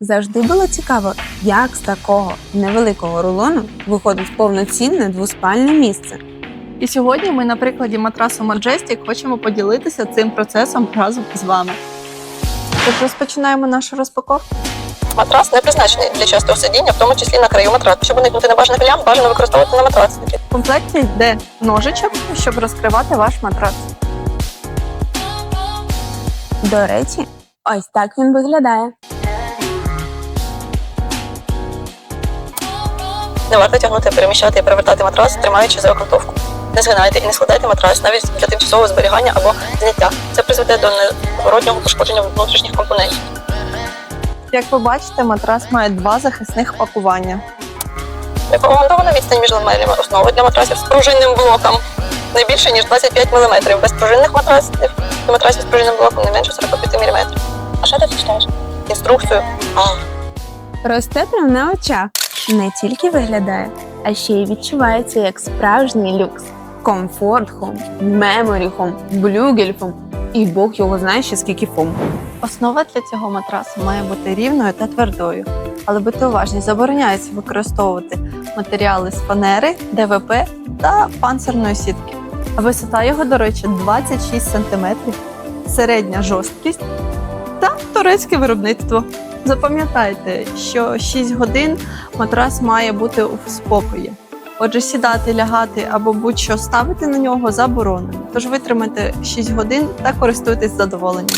Завжди було цікаво, як з такого невеликого рулону виходить повноцінне двоспальне місце. І сьогодні ми на прикладі матрасу Majestic хочемо поділитися цим процесом разом з вами. Тож розпочинаємо нашу розпаковку. Матрас не призначений для частого сидіння, в тому числі на краю матрацу. Щоб уникнути небажаних плям, бажано використовувати на матрацники. В комплекті йде ножичок, щоб розкривати ваш матрас. До речі, ось так він виглядає. Не варто тягнути, переміщати і перевертати матрас, тримаючи за окантовку. Не згинайте і не складайте матрас навіть для тимчасового зберігання або зняття. Це призведе до невворотнього пошкодження внутрішніх компонентів. Як ви бачите, матрас має два захисних пакування. Рекомендована відстань між ламелями основи для матрасів з пружинним блоком не більше ніж 25 мм. Без пружинних матрасів і матрасів з пружинним блоком не менше 45 мм. А що ти читаєш? Інструкцію. А, Росте прямо на очах. Не тільки виглядає, а ще й відчувається як справжній люкс. Комфорт хом, меморі хом, блюгель хом. І Бог його знає ще скільки фом. Основа для цього матрасу має бути рівною та твердою. Але будьте уважні, забороняється використовувати матеріали з фанери, ДВП та панцирної сітки. Висота його, до речі, 26 см, середня жорсткість та турецьке виробництво. Запам'ятайте, що 6 годин матрас має бути у спокої. Отже, сідати, лягати або будь-що ставити на нього заборонено. Тож витримайте 6 годин та користуйтесь задоволенням.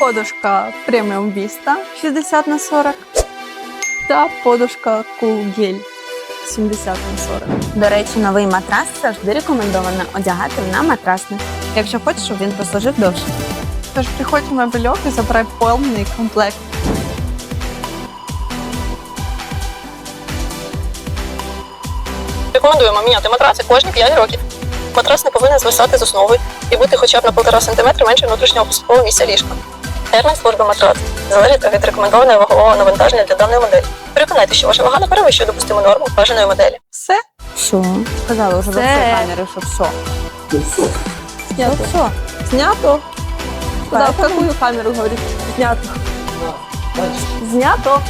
Подушка преміум Vista 60 на 40 та подушка Cool Gel 70 на 40. До речі, новий матрас завжди рекомендовано одягати на матрасник, якщо хочеш, щоб він прослужив довше. Тож приходь в мебельок і забирай повний комплект. Рекомендуємо міняти матраси кожні 5 років. Матрас не повинен звисати з основи і бути хоча б на 1,5 см менше внутрішнього посадкового місця ліжка. Термін служби матрац залежить від рекомендованого вагового навантаження для даної моделі. Переконайтеся, що ваша вага не перевищує допустиму норму бажаної моделі. Все, Що? Сказали вже Це- камери, що все. знято. Все. Знято. Куда, в какую камеру говорить? Знято. Знято.